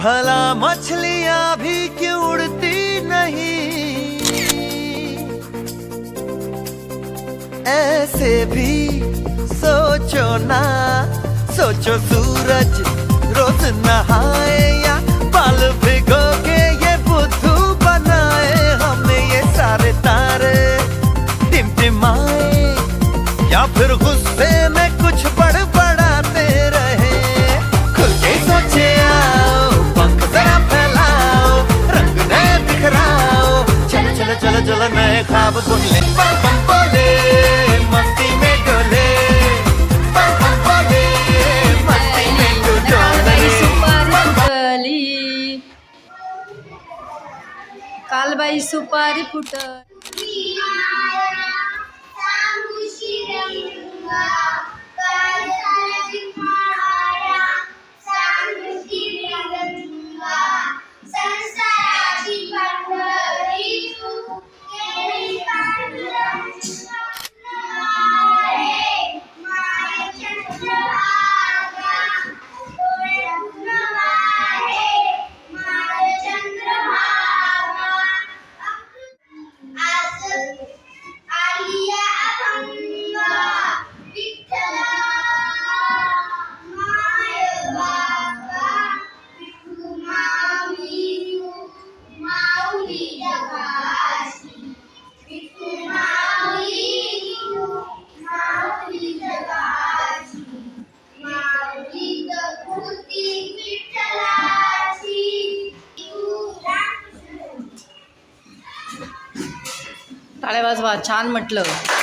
भला मछलियां भी क्यों उड़ती नहीं ऐसे भी सोचो ना सोचो सूरज रोज नहा खाब सुनले पंपोले मस्ती में डोले मंती में कालबाई सुपारी फुटली टाळ्या वाजवा छान म्हटलं